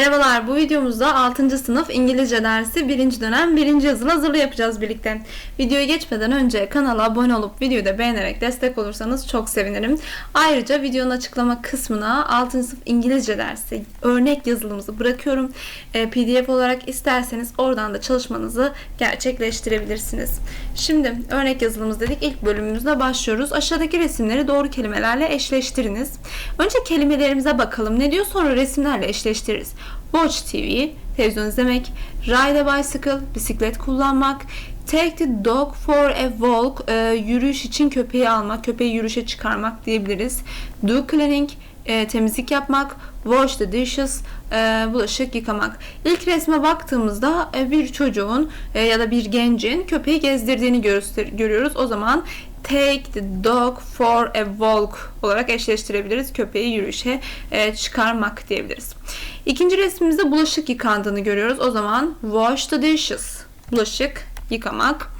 Merhabalar, bu videomuzda 6. sınıf İngilizce dersi 1. dönem 1. yazılı hazırlığı yapacağız birlikte. Videoya geçmeden önce kanala abone olup videoyu da beğenerek destek olursanız çok sevinirim. Ayrıca videonun açıklama kısmına 6. sınıf İngilizce dersi örnek yazılımızı bırakıyorum. E, PDF olarak isterseniz oradan da çalışmanızı gerçekleştirebilirsiniz. Şimdi örnek yazılımız dedik. İlk bölümümüzde başlıyoruz. Aşağıdaki resimleri doğru kelimelerle eşleştiriniz. Önce kelimelerimize bakalım. Ne diyor? Sonra resimlerle eşleştiririz. Watch TV, televizyon izlemek, ride a bicycle, bisiklet kullanmak, take the dog for a walk, e, yürüyüş için köpeği almak, köpeği yürüyüşe çıkarmak diyebiliriz. Do cleaning, e, temizlik yapmak, wash the dishes, e, bulaşık yıkamak. İlk resme baktığımızda e, bir çocuğun e, ya da bir gencin köpeği gezdirdiğini göster- görüyoruz. O zaman take the dog for a walk olarak eşleştirebiliriz. Köpeği yürüyüşe e, çıkarmak diyebiliriz. İkinci resmimizde bulaşık yıkandığını görüyoruz. O zaman wash the dishes. Bulaşık yıkamak.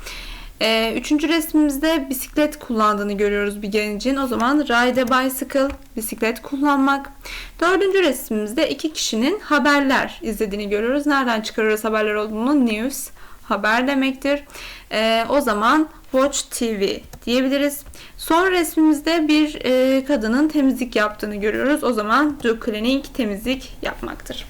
E, üçüncü resmimizde bisiklet kullandığını görüyoruz bir gencin. O zaman ride a bicycle, bisiklet kullanmak. Dördüncü resmimizde iki kişinin haberler izlediğini görüyoruz. Nereden çıkarıyoruz haberler olduğunu? News, haber demektir. E, o zaman watch TV diyebiliriz. Son resmimizde bir e, kadının temizlik yaptığını görüyoruz. O zaman do cleaning, temizlik yapmaktır.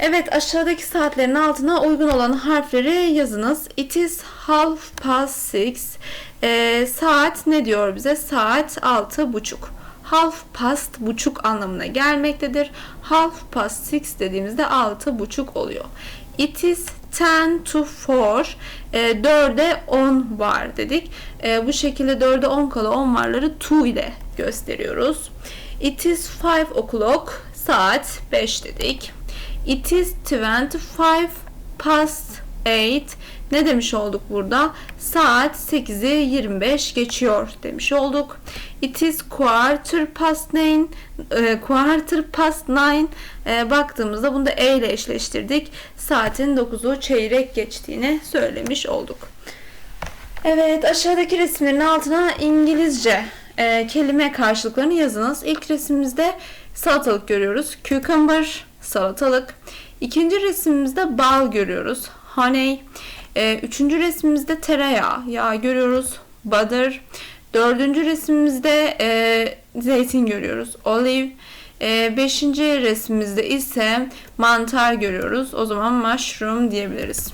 Evet aşağıdaki saatlerin altına uygun olan harfleri yazınız. It is half past six. Ee, saat ne diyor bize? Saat altı buçuk. Half past buçuk anlamına gelmektedir. Half past six dediğimizde altı buçuk oluyor. It is 10 to 4. E, 4'e 10 var dedik. E, bu şekilde 4'e 10 kala 10 varları to ile gösteriyoruz. It is 5 o'clock. Saat 5 dedik. It is 25 past 8. Ne demiş olduk burada? Saat 8'i 25 geçiyor demiş olduk. It is quarter past 9. E, quarter past 9. E, baktığımızda bunu da E ile eşleştirdik. Saatin 9'u çeyrek geçtiğini söylemiş olduk. Evet aşağıdaki resimlerin altına İngilizce e, kelime karşılıklarını yazınız. İlk resimimizde salatalık görüyoruz. Cucumber, salatalık. İkinci resimimizde bal görüyoruz. Honey. E, üçüncü resimimizde tereyağı, yağ görüyoruz. Butter. Dördüncü resimimizde e, zeytin görüyoruz. Olive. E, beşinci resmimizde ise mantar görüyoruz. O zaman mushroom diyebiliriz.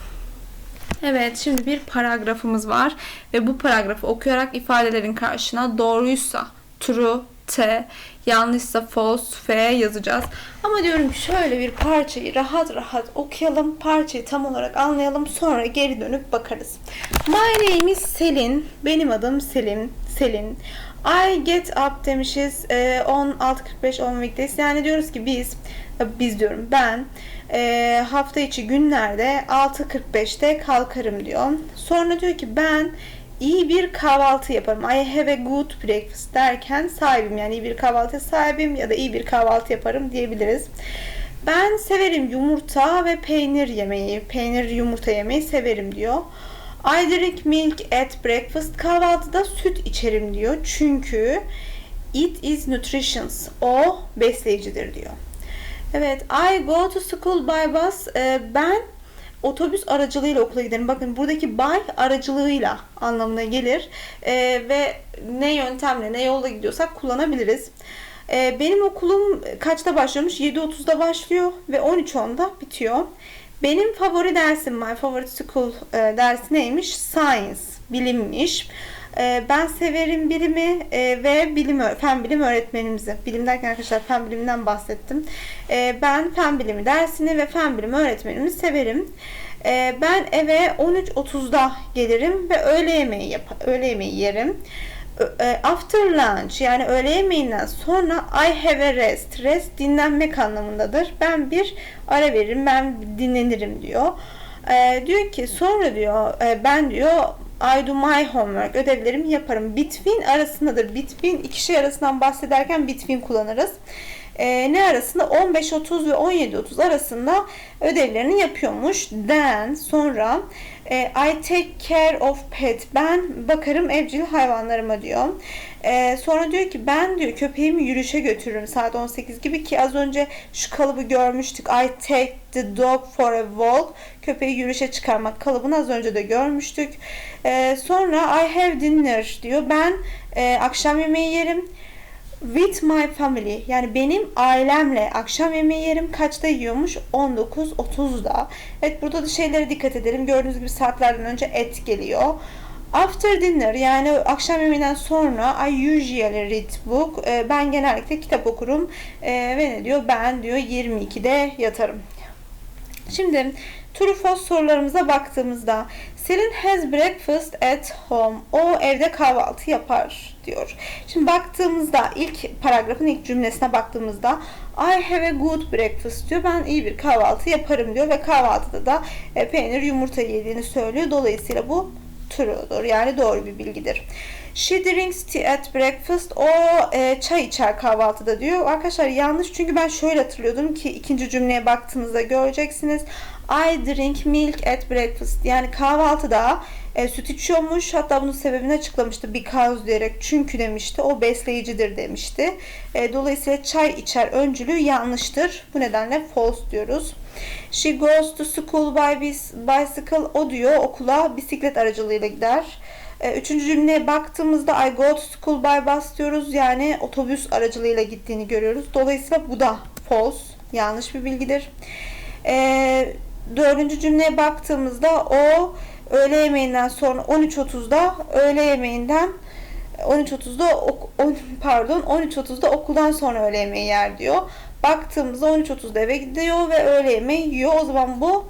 Evet, şimdi bir paragrafımız var ve bu paragrafı okuyarak ifadelerin karşına doğruysa true, T, yanlışsa false, F yazacağız. Ama diyorum ki şöyle bir parçayı rahat rahat okuyalım, parçayı tam olarak anlayalım, sonra geri dönüp bakarız. My name is Selin, benim adım Selim, Selin. I get up demişiz e, 16.45 on weekdays. Yani diyoruz ki biz, biz diyorum ben e, hafta içi günlerde 6.45'te kalkarım diyor. Sonra diyor ki ben iyi bir kahvaltı yaparım. I have a good breakfast derken sahibim yani iyi bir kahvaltıya sahibim ya da iyi bir kahvaltı yaparım diyebiliriz. Ben severim yumurta ve peynir yemeyi, peynir yumurta yemeyi severim diyor. I drink milk at breakfast. Kahvaltıda süt içerim diyor. Çünkü it is nutritious. O besleyicidir diyor. Evet, I go to school by bus. Ee, ben otobüs aracılığıyla okula giderim. Bakın buradaki by aracılığıyla anlamına gelir. Ee, ve ne yöntemle ne yolda gidiyorsak kullanabiliriz. Ee, benim okulum kaçta başlıyormuş? 7.30'da başlıyor ve 13.10'da bitiyor. Benim favori dersim, my favorite school e, dersi neymiş? Science, bilimmiş. E, ben severim bilimi e, ve bilim fen bilim öğretmenimizi. Bilim derken arkadaşlar fen biliminden bahsettim. E, ben fen bilimi dersini ve fen bilimi öğretmenimi severim. E, ben eve 13.30'da gelirim ve öğle yemeği yap öğle yemeği yerim. E, after lunch yani öğle yemeğinden sonra I have a rest. Rest dinlenmek anlamındadır. Ben bir ara veririm, ben dinlenirim diyor. E, diyor ki sonra diyor e, ben diyor I do my homework. Ödevlerimi yaparım. Between arasındadır. Between iki şey arasından bahsederken between kullanırız. E, ne arasında 15.30 ve 17.30 arasında ödevlerini yapıyormuş. Then sonra e, I take care of pet. Ben bakarım evcil hayvanlarıma diyor. E, sonra diyor ki ben diyor köpeğimi yürüyüşe götürürüm saat 18 gibi ki az önce şu kalıbı görmüştük. I take the dog for a walk. Köpeği yürüyüşe çıkarmak kalıbını az önce de görmüştük. E, sonra I have dinner diyor. Ben e, akşam yemeği yerim with my family yani benim ailemle akşam yemeği yerim. Kaçta yiyormuş? 19.30'da evet burada da şeylere dikkat edelim. Gördüğünüz gibi saatlerden önce et geliyor. After dinner yani akşam yemeğinden sonra I usually read book. Ee, ben genellikle kitap okurum. Ee, ve ne diyor? Ben diyor 22'de yatarım Şimdi true false sorularımıza baktığımızda Selin has breakfast at home. O evde kahvaltı yapar diyor. Şimdi baktığımızda ilk paragrafın ilk cümlesine baktığımızda I have a good breakfast diyor. Ben iyi bir kahvaltı yaparım diyor ve kahvaltıda da e, peynir yumurta yediğini söylüyor. Dolayısıyla bu true'dur. Yani doğru bir bilgidir. She drinks tea at breakfast. O e, çay içer kahvaltıda diyor. Arkadaşlar yanlış çünkü ben şöyle hatırlıyordum ki ikinci cümleye baktığınızda göreceksiniz. I drink milk at breakfast. Yani kahvaltıda e, süt içiyormuş. Hatta bunun sebebini açıklamıştı. Because diyerek çünkü demişti. O besleyicidir demişti. E, dolayısıyla çay içer öncülüğü yanlıştır. Bu nedenle false diyoruz. She goes to school by bicycle. O diyor okula bisiklet aracılığıyla gider. E, Üçüncü cümleye baktığımızda I go to school by bus diyoruz. Yani otobüs aracılığıyla gittiğini görüyoruz. Dolayısıyla bu da false. Yanlış bir bilgidir. E, dördüncü cümleye baktığımızda o öğle yemeğinden sonra 13.30'da öğle yemeğinden 13.30'da ok- on- pardon 13.30'da okuldan sonra öğle yemeği yer diyor. Baktığımızda 13.30'da eve gidiyor ve öğle yemeği yiyor. O zaman bu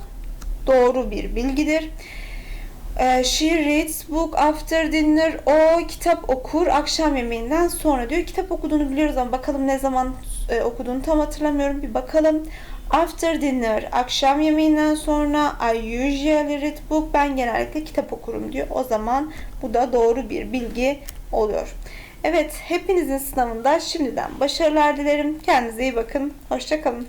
doğru bir bilgidir. Ee, She reads book after dinner. O kitap okur akşam yemeğinden sonra diyor. Kitap okuduğunu biliyoruz ama bakalım ne zaman e, okuduğunu tam hatırlamıyorum. Bir bakalım. After dinner, akşam yemeğinden sonra I usually read book. Ben genellikle kitap okurum diyor. O zaman bu da doğru bir bilgi oluyor. Evet, hepinizin sınavında şimdiden başarılar dilerim. Kendinize iyi bakın. Hoşçakalın.